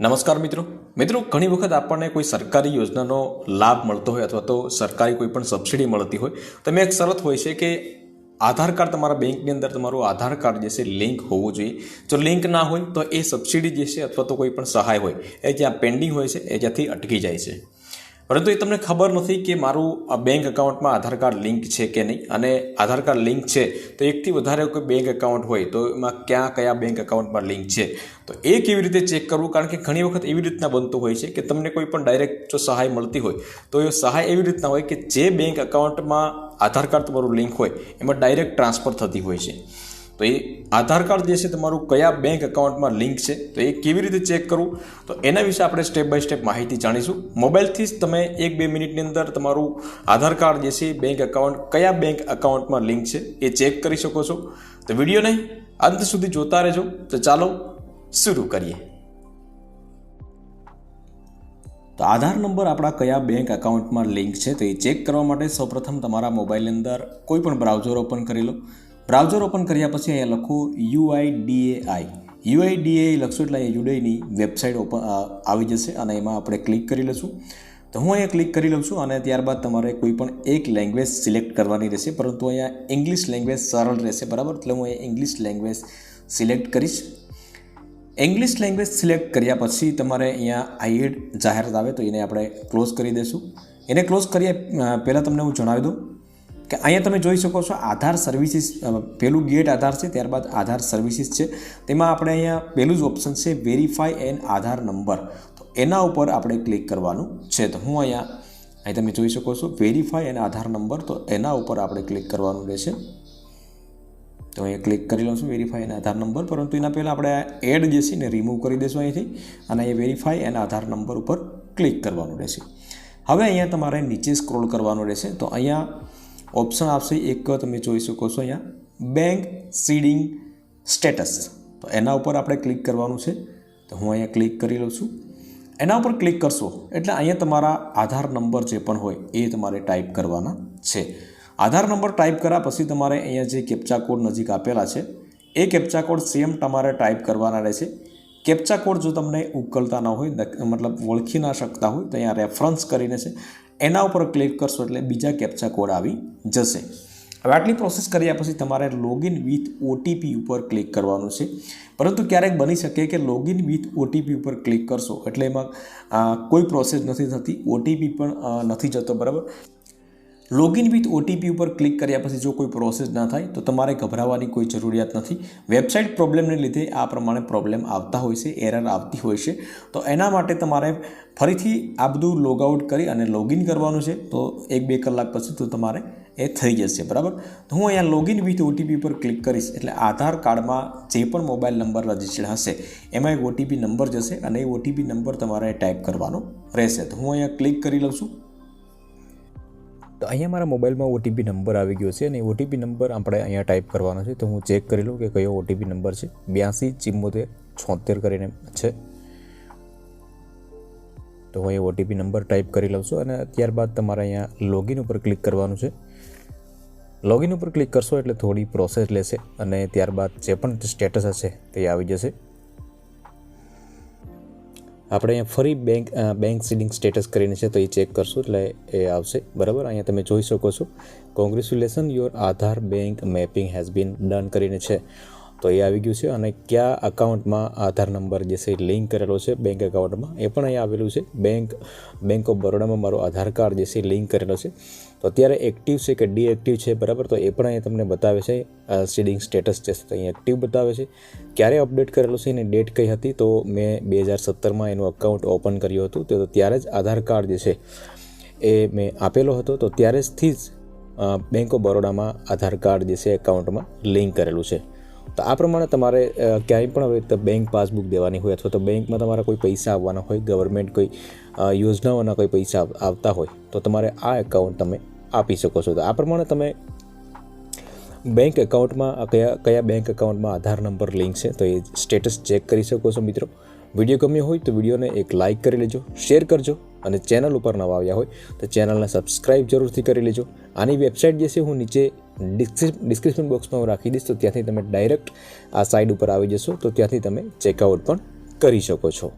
નમસ્કાર મિત્રો. મિત્રો, ઘણી વખત આપણને કોઈ સરકારી યોજનાનો લાભ મળતો હોય અથવા તો સરકારી કોઈ પણ સબસિડી મળતી હોય, તો એમાં એક શરત હોય છે કે આધાર કાર્ડ તમારા બેંકની અંદર તમારું આધાર કાર્ડ જે છે લિંક હોવું જોઈએ. જો લિંક ના હોય, તો એ સબસિડી જે છે અથવા તો કોઈ પણ સહાય હોય, એ જ્યાં પેન્ડિંગ હોય છે, એ જ્યાંથી અટકી જાય છે. પરંતુ એ તમને ખબર નથી કે મારું આ બેંક એકાઉન્ટમાં આધાર કાર્ડ લિંક છે કે નહીં? અને આધાર કાર્ડ લિંક છે તો એકથી વધારે કોઈ બેંક એકાઉન્ટ હોય તો એમાં ક્યાં કયા બેંક એકાઉન્ટમાં લિંક છે? તો એ કેવી રીતે ચેક કરવું? કારણ કે ઘણી વખત એવી રીતના બનતું હોય છે કે તમને કોઈ પણ ડાયરેક્ટ જો સહાય મળતી હોય તો એ સહાય એવી રીતના હોય કે જે બેંક એકાઉન્ટમાં આધાર કાર્ડ તમારું લિંક હોય એમાં ડાયરેક્ટ ટ્રાન્સફર થતી હોય છે. તો એ આધાર કાર્ડ જે છે તમારું કયા બેંક એકાઉન્ટમાં લિંક છે, તો એ કેવી રીતે ચેક કરવું? તો એના વિશે આપણે સ્ટેપ બાય સ્ટેપ માહિતી જાણીશું. મોબાઈલથી જ તમે એક બે મિનિટની અંદર તમારું આધાર કાર્ડ જે છે બેંક એકાઉન્ટ કયા બેંક એકાઉન્ટમાં લિંક છે એ ચેક કરી શકો છો. તો વિડીયોને અંત સુધી જોતા રહેજો. તો ચાલો શરૂ કરીએ. તો આધાર નંબર આપણા કયા બેંક એકાઉન્ટમાં લિંક છે, તો એ ચેક કરવા માટે સૌપ્રથમ તમારા મોબાઈલની અંદર કોઈ પણ બ્રાઉઝર ઓપન કરી લો. બ્રાઉઝર ઓપન કર્યા પછી અહીંયા લખો યુઆઈડીએઆઈ. યુઆઈડીએ લખશો એટલે અહીંયા યુડેની વેબસાઇટ ઓપન આવી જશે અને એમાં આપણે ક્લિક કરી લઈશું. તો હું અહીંયા ક્લિક કરી લઉં છું અને ત્યારબાદ તમારે કોઈ પણ એક લેંગ્વેજ સિલેક્ટ કરવાની રહેશે, પરંતુ અહીંયા ઇંગ્લિશ લેંગ્વેજ સરળ રહેશે, બરાબર? એટલે હું અહીંયા ઇંગ્લિશ લેંગ્વેજ સિલેક્ટ કરીશ. ઇંગ્લિશ લેંગ્વેજ સિલેક્ટ કર્યા પછી તમારે અહીંયા આઈએડ જાહેરાત આવે તો એને આપણે ક્લોઝ કરી દઈશું. એને ક્લોઝ કર્યા પહેલાં તમને હું જણાવી દઉં. કે અહીંયા તમે જોઈ શકો છો આધાર સર્વિસીસ પહેલું ગેટ આધાર છે, ત્યારબાદ આધાર સર્વિસીસ છે. તેમાં આપણે અહીંયા પહેલું જ ઓપ્શન છે વેરીફાઈ એન આધાર નંબર તો એના ઉપર આપણે ક્લિક કરવાનું છે. તો હું અહીંયા, અહીં તમે જોઈ શકો છો વેરીફાઈ એન આધાર નંબર તો એના ઉપર આપણે ક્લિક કરવાનું રહેશે. તો અહીંયા ક્લિક કરી લઉં છું વેરીફાઈ એન આધાર નંબર પરંતુ એના પહેલાં આપણે એડ જે છે ને રિમૂવ કરી દઈશું અહીંથી. અને એ વેરીફાઈ એન આધાર નંબર ઉપર ક્લિક કરવાનું રહેશે. હવે અહીંયા તમારે નીચે સ્ક્રોલ કરવાનું રહેશે. તો અહીંયા ઓપ્શન આપશે એક, તમે જોઈ શકો છો અહીંયા. બેંક સીડિંગ સ્ટેટસ તો એના ઉપર આપણે ક્લિક કરવાનું છે. તો હું અહીંયા ક્લિક કરી લઉં છું. એના ઉપર ક્લિક કરશો એટલે અહીંયા તમારા આધાર નંબર જે પણ હોય એ તમારે ટાઈપ કરવાના છે. આધાર નંબર ટાઈપ કર્યા પછી તમારે અહીંયા જે કેપ્ચા કોડ નજીક આપેલા છે, એ કેપ્ચા કોડ સેમ તમારે ટાઈપ કરવાના રહેશે. કેપ્ચા કોડ જો તમને ઉકલતા ન હોય મતલબ ઓળખી ના શકતા હોય, તો અહીંયા રેફરન્સ કરીને છે. એના ઉપર ક્લિક કરશો એટલે બીજા કેપ્ચા કોડ આવી જશે. હવે આટલી પ્રોસેસ કર્યા પછી તમારે લોગિન વિથ ઓટીપી ઉપર ક્લિક કરવાનું છે. પરંતુ ક્યારેક બની શકે કે લોગિન વિથ ઓટીપી ઉપર ક્લિક કરશો એટલે એમાં કોઈ પ્રોસેસ નથી થતી ઓટીપી પણ નથી જતો, બરાબર? લોગિન વિથ ઓટીપી ઉપર ક્લિક કર્યા પછી જો કોઈ પ્રોસેસ ના થાય, તો તમારે ગભરાવાની કોઈ જરૂરિયાત નથી. વેબસાઇટ પ્રોબ્લેમને લીધે આ પ્રમાણે પ્રોબ્લેમ આવતા હોય છે એરર આવતી હોય છે. તો એના માટે તમારે ફરીથી આ બધું લોગઆઉટ કરી અને લોગિન કરવાનું છે. તો એક બે કલાક પછી તો તમારે એ થઈ જશે, બરાબર? તો હું અહીંયા લોગિન વિથ ઓટીપી પર ક્લિક કરીશ, એટલે આધાર કાર્ડમાં જે પણ મોબાઈલ નંબર રજિસ્ટર્ડ હશે, એમાં એક ઓટીપી નંબર જશે અને એ ઓટીપી નંબર તમારે ટાઈપ કરવાનો રહેશે. તો હું અહીંયા ક્લિક કરી લઉં છું. તો અહીંયા મારા મોબાઈલમાં ઓટીપી નંબર આવી ગયો છે અને ઓટીપી નંબર આપણે અહીંયા ટાઈપ કરવાનો છે. તો હું ચેક કરી લઉં કે કયો ઓટીપી નંબર છે. બ્યાસી ચિમ્મોતેર છોતેર કરીને છે. તો હું અહીં ઓટીપી નંબર ટાઈપ કરી લઉં છું અને ત્યારબાદ તમારે અહીંયા લોગિન ઉપર ક્લિક કરવાનું છે. લોગિન ઉપર ક્લિક કરશો એટલે થોડી પ્રોસેસ લેશે અને ત્યારબાદ જે પણ સ્ટેટસ હશે તે આવી જશે. આપણે અહીંયા ફરી બેંક બેંક સીડિંગ સ્ટેટસ કરીને છે, તો એ ચેક કરશું, એટલે એ આવશે. બરાબર? અહીંયા તમે જોઈ શકો છો. Congratulation your Aadhaar bank mapping has been done કરીને છે. તો એ આવી ગયું છે અને કયા અકાઉન્ટમાં આધાર નંબર જે છે લિંક કરેલો છે બેંક એકાઉન્ટમાં એ પણ અહીંયા આવેલું છે. બેંક બેંક ઓફ બરોડામાં મારો આધાર કાર્ડ જે છે લિંક કરેલો છે. તો અત્યારે એક્ટિવ છે કે ડીએક્ટિવ છે બરાબર? તો એ પણ અહીંયા તમને બતાવે છે. સીડિંગ સ્ટેટસ છે તો અહીંયા એક્ટિવ બતાવે છે. ક્યારે અપડેટ કરેલું છે એની ડેટ કઈ હતી? તો મેં બે હજાર સત્તરમાં એનું અકાઉન્ટ ઓપન કર્યું હતું. તો ત્યારે જ આધાર કાર્ડ જે છે એ મેં આપેલો હતો. તો ત્યારે જથી જ બેંક ઓફ બરોડામાં આધાર કાર્ડ જે છે એકાઉન્ટમાં લિંક કરેલું છે. તો આ પ્રમાણે તમારે ક્યાંય પણ હવે બેંક પાસબુક દેવાની હોય અથવા તો બેંકમાં તમારા કોઈ પૈસા આવવાના હોય ગવર્મેન્ટ કોઈ યોજનાઓના કોઈ પૈસા આવતા હોય, તો તમારે આ એકાઉન્ટ તમે આપી શકો છો. તો આ પ્રમાણે તમે બેંક એકાઉન્ટમાં કયા કયા બેંક એકાઉન્ટમાં આધાર નંબર લિંક છે, તો એ સ્ટેટસ ચેક કરી શકો છો મિત્રો. વીડિયો ગમ્યો હોય તો વિડીયોને એક લાઇક કરી લેજો શેર કરજો. અને ચેનલ ઉપર નવા આવ્યા હોય, તો ચેનલને સબસ્ક્રાઇબ જરૂરથી કરી લેજો. આની વેબસાઇટ જે છે, હું નીચે ડિસ્ક્રિપ્શન બોક્સમાં હું રાખી દઈશ, તો ત્યાંથી તમે ડાયરેક્ટ આ સાઇટ ઉપર આવી જશો, તો ત્યાંથી તમે ચેકઆઉટ પણ કરી શકો છો.